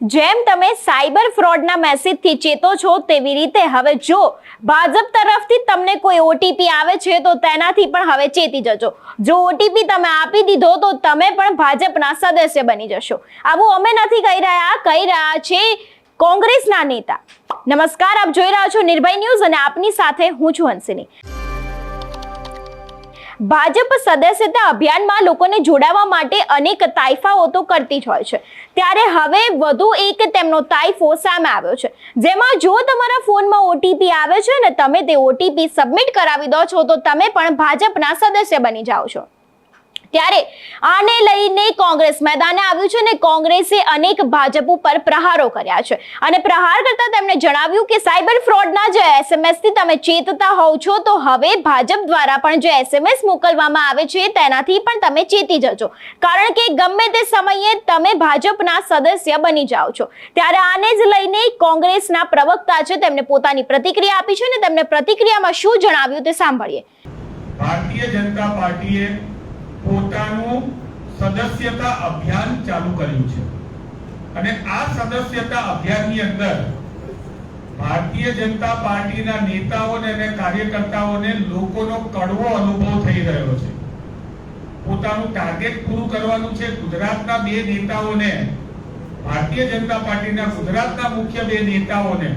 જેમ તમે સાયબર ફ્રોડના મેસેજથી ચેતો છો, તેવી રીતે હવે જો ભાજપ તરફથી તમને કોઈ ઓટીપી આવે છે, તો તેનાથી પણ હવે ચેતી જજો. જો ઓટીપી તમે આપી દીધો, તો તમે પણ ભાજપના સદસ્ય બની જશો. આવું અમે નથી કહી રહ્યા કહી રહ્યા છે કોંગ્રેસના નેતા. નમસ્કાર, આપ જોઈ રહ્યા છો નિર્ભય ન્યૂઝ અને આપની સાથે હું છું હંસિની. ભાજપ સદસ્યતા અભિયાનમાં લોકોને જોડાવા માટે અનેક તાઇફાઓ તો કરતી જ હોય છે. ત્યારે હવે વધુ એક તેમનો તાઇફો સામે આવ્યો છે. જેમાં જો તમારા ફોનમાં ઓટીપી આવે છે ને તમે તે ઓટીપી સબમિટ કરાવી દો છો, તો તમે પણ ભાજપના સદસ્ય બની જાઓ છો. ત્યારે આને લઈને કોંગ્રેસ મેદાને આવ્યું છે અને કોંગ્રેસે અનેક ભાજપ ઉપર પ્રહારો કર્યા છે. અને પ્રહાર કરતા તેમણે જણાવ્યું કે સાયબર ફ્રોડના જે એસએમએસથી તમે ચેતતા હોવ છો, તો હવે ભાજપ દ્વારા પણ જે એસએમએસ મોકલવામાં આવે છે, તેનાથી પણ તમે ચેતી જજો. કારણ કે ગમે તે સમયે તમે ભાજપના સદસ્ય બની જાઓ છો. ત્યારે આને જ લઈને કોંગ્રેસના પ્રવક્તા છે, તેમણે પોતાની પ્રતિક્રિયા આપી છે અને તેમણે પ્રતિક્રિયામાં શું જણાવ્યું તે સાંભળીએ. ભારતીય જનતા પાર્ટીએ પોતાનું સદસ્યતા અભિયાન ચાલુ કર્યું છે. અને આ સદસ્યતા અભિયાનની અંદર ભારતીય જનતા પાર્ટીના નેતાઓને અને કાર્યકર્તાઓને લોકોનો કડવો અનુભવ થઈ રહ્યો છે. પોતાનું ટાર્ગેટ પૂરું કરવાનું છે. ગુજરાતના બે નેતાઓને, ભારતીય જનતા પાર્ટીના ગુજરાતના મુખ્ય બે નેતાઓને,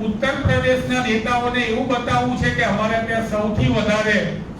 ઉત્તર પ્રદેશના નેતાઓને એવું બતાવવું છે કે અમારે ત્યાં સૌથી વધારે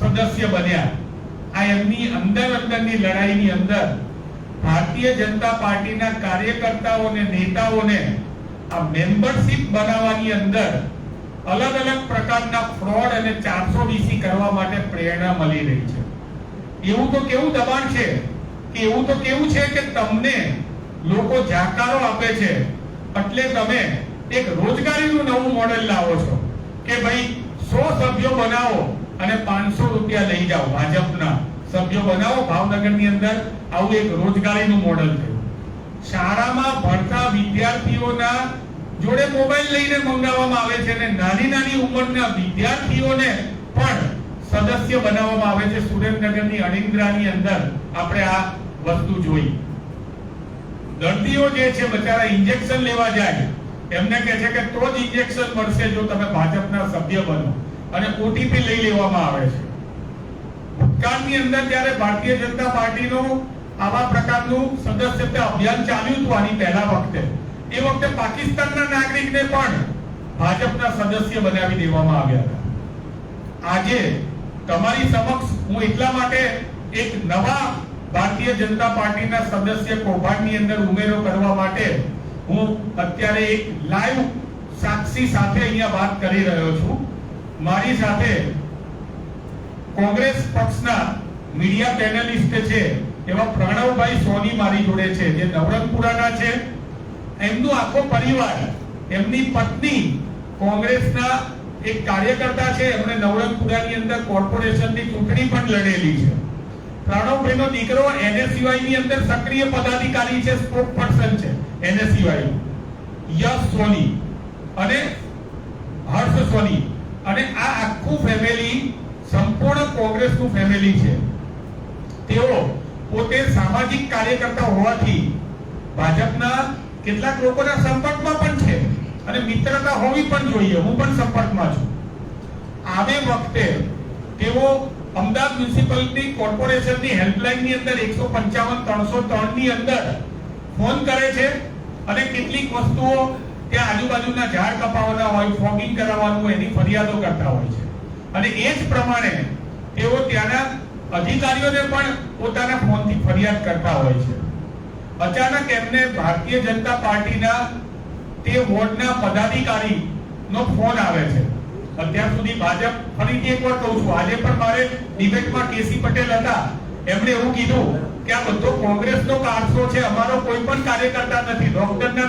સદસ્ય બન્યા. આ એમની અંદર અંદરની લડાઈની અંદર ભારતીય જનતા પાર્ટીના કાર્યકર્તાઓને, નેતાઓને આ મેમ્બરશિપ બનાવવાની અંદર અલગ અલગ પ્રકારના ફ્રોડ અને ચારસો વીસી કરવા માટે પ્રેરણા મળી રહી છે. એવું તો કેવું દબાણ છે? કે એવું તો કેવું છે કે તમને લોકો જાકારો આપે છે? એટલે તમે એક રોજગારીનું નવું મોડેલ લાવો છો કે ભાઈ સો સભ્યો બનાવો અને પાંચસો રૂપિયા લઈ જાઓ ભાજપના. સભ્યો બનાવો, ભાવનગરની અંદર આવું એક રોજગારીનું મોડલ થયું શાળામાં ભણતા વિદ્યાર્થીઓના જોડે મોબાઈલ લઈને મંગાવવામાં આવે છે અને નાની નાની ઉંમરના વિદ્યાર્થીઓને પણ સદસ્ય બનાવવામાં આવે છે. સુરેન્દ્રનગરની અણિંદ્રાની અંદર આપણે આ વસ્તુ જોઈ. દર્દીઓ જે છે બચારા ઇન્જેક્શન લેવા જાય. એમને કહે છે કે તો જ ઇન્જેક્શન મળશે જો તમે ભાજપના સભ્ય બનો. અને ઓટીપી લઈ લેવામાં આવે છે. ભૂતકાળની અંદર જ્યારે ભારતીય જનતા પાર્ટીનું આવા પ્રકારનું સદસ્યતા અભિયાન ચાલ્યું હતું આની પહેલા વખતે, એ વખતે પાકિસ્તાનના નાગરિકને પણ ભાજપના સદસ્ય બનાવી દેવામાં આવ્યા હતા. આજે તમારી સમક્ષ હું એટલા માટે એક નવા ભારતીય જનતા પાર્ટીના સદસ્ય કૌભાંડની અંદર ઉમેરો કરવા માટે હું અત્યારે એક લાઈવ સાક્ષી સાથે અહીંયા વાત કરી રહ્યો છું. મારી સાથે કોંગ્રેસ પક્ષના મીડિયા પેનલિસ્ટ છે, એવા પ્રણવભાઈ સોની મારી જોડે છે, જે નવરંગપુરાના છે. એમનો આખો પરિવાર, એમની પત્ની કોંગ્રેસના એક કાર્યકર્તા છે, એમણે નવરંગપુરાની અંદર કોર્પોરેશનની ચૂંટણી પણ લડેલી છે. પ્રણવભાઈનો દીકરો એનએસયુઆઈ ની અંદર સક્રિય પદાધિકારી છે સ્પોક પર્સન છે, એનએસયુઆઈ. યશ સોની અને હર્ષ સોની. અને આ આખું ફેમિલી સંપૂર્ણ કોંગ્રેસનું ફેમિલી છે. તેઓ પોતે સામાજિક કાર્યકર્તા હોવાથી ભાજપના કેટલાક લોકોના સંપર્કમાં પણ છે અને મિત્રતા હોવી પણ જોઈએ. હું પણ સંપર્કમાં છું. આવે વખતે તેઓ અમદાવાદ મ્યુનિસિપાલિટી કોર્પોરેશનની હેલ્પલાઇનની અંદર એકસો પંચાવન, ત્રણસો ત્રણની અંદર ફોન કરે છે અને કેટલીક વસ્તુઓ ત્યાં આજુબાજુના ઝાડ કપાવવાના હોય, ફોગિંગ કરાવવાનું હોય એની ફરિયાદો કરતા હોય છે. અને એ જ પ્રમાણે તેઓ ત્યાંના અધિકારીઓને પણ પોતાના ફોનથી ફરિયાદ કરતા હોય છે. અચાનક એમને ભારતીય જનતા પાર્ટીના તે વોર્ડના પદાધિકારી નો ફોન આવે છે. અત્યાર સુધી ભાજપ ફરીથી એકવાર કહું છું, આજે પણ મારે ડિબેટમાં કેસી પટેલ હતા. એમણે એવું કીધું કે આ બધો કોંગ્રેસનો કારસો છે, અમારો કોઈ પણ કાર્યકર્તા નથી, ડોક્ટરના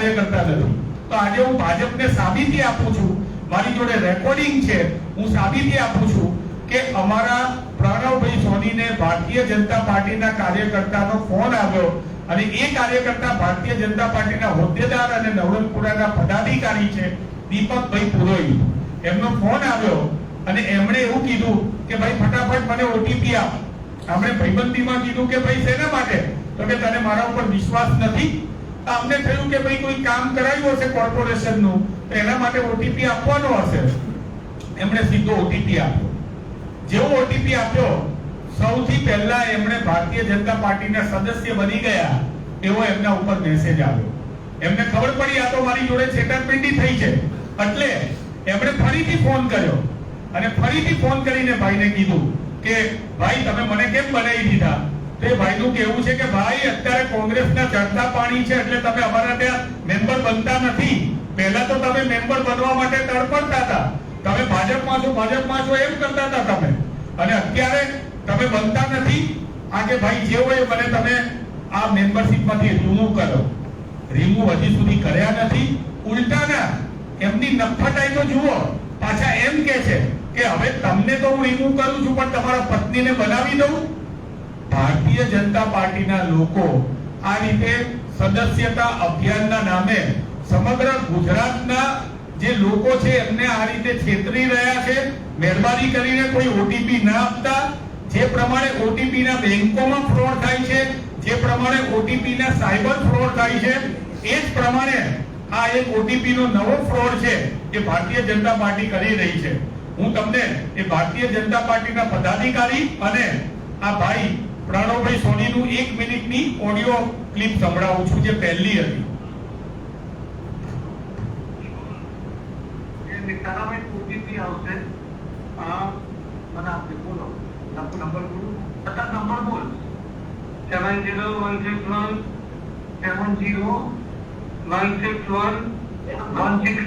પણ કરતા નથી તો આજે હું ભાજપને સાબિતી આપું છું. મારી જોડે રેકોર્ડિંગ છે. હું સાબિતી આપું છું કે અમારા પ્રણવભાઈ સોનીને ભારતીય જનતા પાર્ટીના કાર્યકર્તાનો ફોન આવ્યો અને એ કાર્યકર્તા ભારતીય જનતા પાર્ટીના હોદ્દેદાર અને નવરંગપુરાના પદાધિકારી છે, દીપકભાઈ પુરોહિત. એમનો ફોન આવ્યો અને એમણે એવું કીધું કે ભાઈ, ફટાફટ મને ઓટીપી આપ. આપણે ભાઈબંધીમાં કીધું કે ભાઈ, શેના માટે? તો કે તને મારા ઉપર વિશ્વાસ નથી. અમને થયું કે ભાઈ કોઈ કામ કરાયું હશે કોર્પોરેશનનું, તો એના માટે ઓટીપી આપવાનો હશે. એમણે સીધો ઓટીપી આપ્યો. જેવો ઓટીપી આપ્યો, સૌથી પહેલા એમણે ભારતીય જનતા પાર્ટીના સદસ્ય બની ગયા એવો એમના ઉપર મેસેજ આવ્યો. એમને ખબર પડી, આ તો મારી જોડે છેતરપિંડી થઈ છે. એટલે એમણે ફરીથી ફોન કર્યો અને ફરીથી ફોન કરીને ભાઈને કીધું કે, ભાઈ, તમે મને કેમ બનાવી દીધા? તે ભાઈનું કહેવું છે કે ભાઈ, અત્યારે કોંગ્રેસના ચડતા પાણી છે એટલે તમે અમારા ત્યાં મેમ્બર બનતા નથી. પહેલા તો તમે મેમ્બર બનવા માટે તડપડતા હતા. તમે ભાજપમાં છો ભાજપમાં છો, એમ કરતા હતા તમે. અને અત્યારે તમે બનતા નથી. આજે ભાઈ જે હોય મને તમે આ મેમ્બરશિપમાંથી રિમૂવ કરો. રિમૂવ હજી સુધી કર્યા નથી. ઉલટાના, એમની નફટાઈ તો જુઓ. પાછા એમ કે છે કે હવે તમને તો હું રિમૂવ કરું છું, પણ તમારા પત્નીને બનાવી દઉં. ભારતીય જનતા પાર્ટીના લોકો આ રીતે સદસ્યતા અભિયાનના નામે સમગ્ર ગુજરાતના જે લોકો છે એમને આ રીતે છેતરી રહ્યા છે. મહેરબાની કરીને કોઈ ઓટીપી ના આપતા. જે પ્રમાણે ઓટીપી ના બેંકોમાં ફ્રોડ થાય છે, જે પ્રમાણે ઓટીપી ના સાયબર ફ્રોડ થાય છે, એ જ પ્રમાણે આ એક ઓટીપી નો નવો ફ્રોડ છે એ ભારતીય જનતા પાર્ટી કરી રહી છે. હું તમને એ ભારતીય જનતા પાર્ટીના પદાધિકારી અને આ ભાઈ પ્રણવભાઈ સોનીનું એક મિનિટની ઓડિયો ક્લિપ સંભળાવું છું, જે પહેલી હતી. Number zero one seven zero six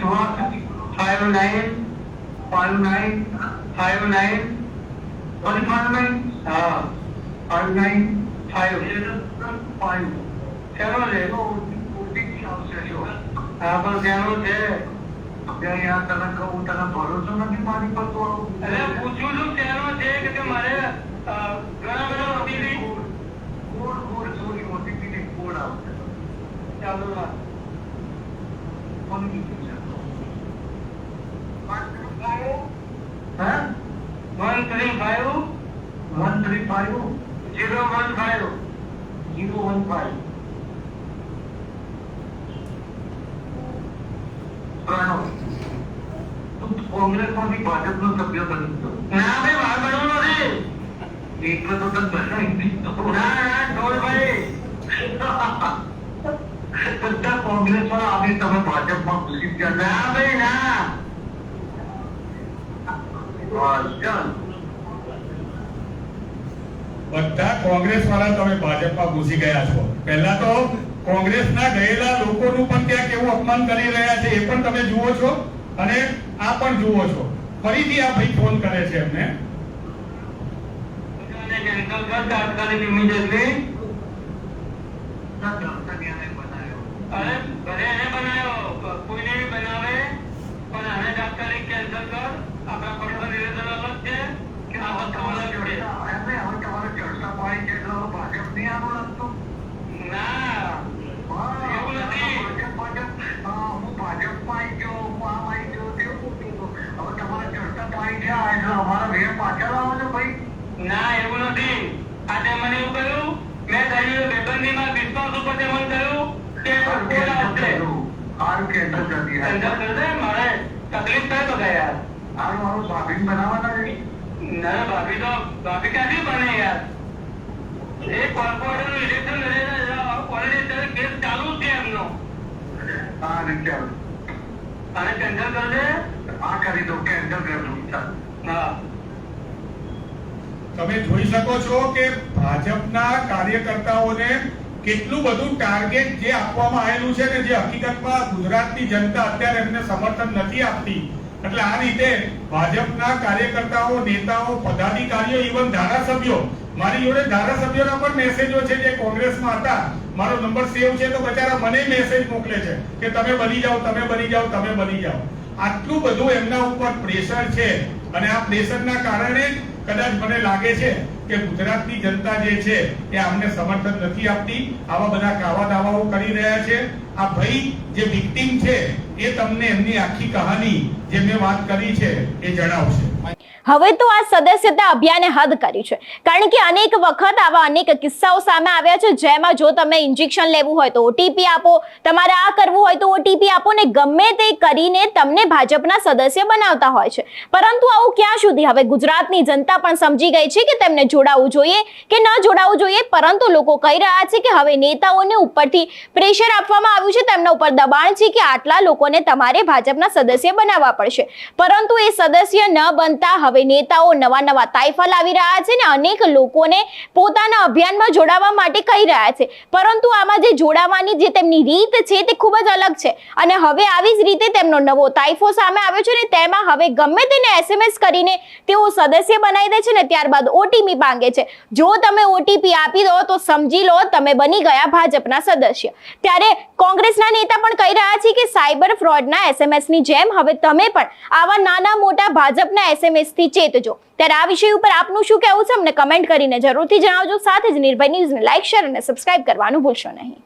five nine five nine five nine nine હા. ફાઇવ નાઇન ફાઇવ ફાઇવ ચાલો રે ઓટીપી આવશે જો હા પણ ત્યાંનો છે ત્યાં યાર તને કહું તને ભરોસો નથી મારી પર તો આવું અરે પૂછું છું તેનો છે કે તે મારે અ, ઘણા બધા OTP code code sorry OTP ને કોડ આવશે ચાલુ રાખ. કોણ કીધું છે હા? One three five one three five zero one five. Zero one five Pranav તું ભાજપ નો સભ્ય બની ગયો ના ભાઈ. એટલે તો તને બનાવી ના, ના, ઢોલ બધા કોંગ્રેસમાં આવી તમે ભાજપમાં ઘૂસી ગયા ના ભાઈ, ના. બધા કોંગ્રેસ વાળા તમે ભાજપમાં ઘૂસી ગયા છો પહેલા તો કોંગ્રેસના ગયેલા લોકોનું પણ ત્યાં કેવું અપમાન કરી રહ્યા છે એ પણ તમે જુઓ છો અને આ પણ જુઓ છો ફરીથી આ ભાઈ ફોન કરે છે એમને. બનાવ્યો. કોઈને બનાવે, પણ આને તાત્કાલિક કેન્સલ કર. આપણા personal relation અલગ છે. આ વસ્તુ અલગ છે. એમને હવે તમારે ચર્ચા પાડી છે એટલે હવે ભાજપ નહીં આવું લાગતું ના. એવું નથી. ભાજપ ભાજપ હા, હું ભાજપમાં આવી ગયો હું આમ આવી ગયો તેવું કીધું. હવે તમારે ચર્ચા પાડી છે આ એટલે અમારા વેર પાછળ આવો છો ભાઈ ના એવું નથી. આજે મને કહ્યું મેં કહ્યું ઉપર મને કહ્યું કે મારે તકલીફ થાય તો ગયા મારું ભાભી બનાવવાના છે? ના ભાભી તો ભાભી ક્યાંથી બને યાર? એ કોર્પોરેટર ઇલેક્શન લડેલા ઓલરેડી અત્યારે કેસ ચાલુ જ છે એમનો. હા ને ચાલુ અને કેન્સલ કરજે. આ કરી દો કેન્સલ કરી દો હા. તમે જોઈ શકો છો કે ભાજપના કાર્યકર્તાઓને કેટલું બધું ટાર્ગેટ જે આપવામાં આવેલું છે ને જે હકીકતમાં ગુજરાતની જનતા અત્યારે એમને સમર્થન નથી આપતી. એટલે આ રીતે ભાજપના કાર્યકર્તાઓ નેતાઓ પદાધિકારીઓ ઇવન ધારાસભ્યો મારી જોડે ધારાસભ્યોના પણ મેસેજો છે જે કોંગ્રેસમાં હતા. મારો નંબર સેવ છે તો બચારા મને મેસેજ મોકલે છે કે તમે બની જાઓ, તમે બની જાઓ, તમે બની જાઓ. આટલું બધું એમના ઉપર પ્રેશર છે અને આ પ્રેશરના કારણે કદાચ મને લાગે છે કે ગુજરાતની જનતા જે છે એ અમને સમર્થન નથી આપતી. આવા બધા કાવા દાવાઓ કરી રહ્યા છે. આ ભાઈ જે વિક્ટિમ છે એ તમને એમની આખી કહાની જે મેં વાત કરી છે એ જણાવશે. હવે તો આ સદસ્યતા અભિયાને હદ કરી છે. કારણ કે અનેક વખત આવા અનેક કિસ્સાઓ સામે આવ્યા છે, જેમાં જો તમે ઇન્જેક્શન લેવું હોય તો ઓટીપી આપો, તમારે આ કરવું હોય તો ઓટીપી આપો ને ગમે તે કરીને તમને ભાજપના સદસ્ય બનાવતા હોય છે. પરંતુ આવું ક્યાં સુધી? હવે ગુજરાતની જનતા પણ સમજી ગઈ છે કે તેમને જોડાવું જોઈએ કે ન જોડાવું જોઈએ, પરંતુ લોકો કહી રહ્યા છે કે હવે નેતાઓને ઉપરથી પ્રેશર આપવામાં આવ્યું છે, તેમના ઉપર દબાણ છે કે આટલા લોકોને તમારે ભાજપના સદસ્ય બનાવવા પડશે. પરંતુ એ સદસ્ય ન બનતા હવે નેતાઓ નવા નવા તાઇફા લાવી રહ્યા છે ને અનેક લોકોને પોતાના અભિયાનમાં જોડાવા માટે કહી રહ્યા છે. પરંતુ આમાં જે જોડાવાની જે તેમની રીત છે તે ખૂબ જ અલગ છે. અને હવે આવી જ રીતે તેમનો નવો તાઇફો સામે આવ્યો છે ને તેમાં હવે ગમે તેને એસએમએસ કરીને તેઓ સદસ્ય બનાવી દે છે ને ત્યારબાદ ઓટીપી માંગે છે. જો તમે ઓટીપી આપી દો તો સમજી લો તમે બની ગયા ભાજપના સદસ્ય. ત્યારે કોંગ્રેસના નેતા પણ કહી રહ્યા છે કે સાયબર ફ્રોડના એસએમએસની જેમ હવે તમે પણ આવા નાના મોટા ભાજપના એસએમએસ થી ચેતજો ત્યારે આ વિષય ઉપર આપનું શું કહેવું છે અમને કમેન્ટ કરીને જરૂરથી જણાવજો. સાથે જ નિર્ભય ન્યૂઝને લાઇક શેર અને સબસ્ક્રાઇબ કરવાનું ભૂલશો નહીં.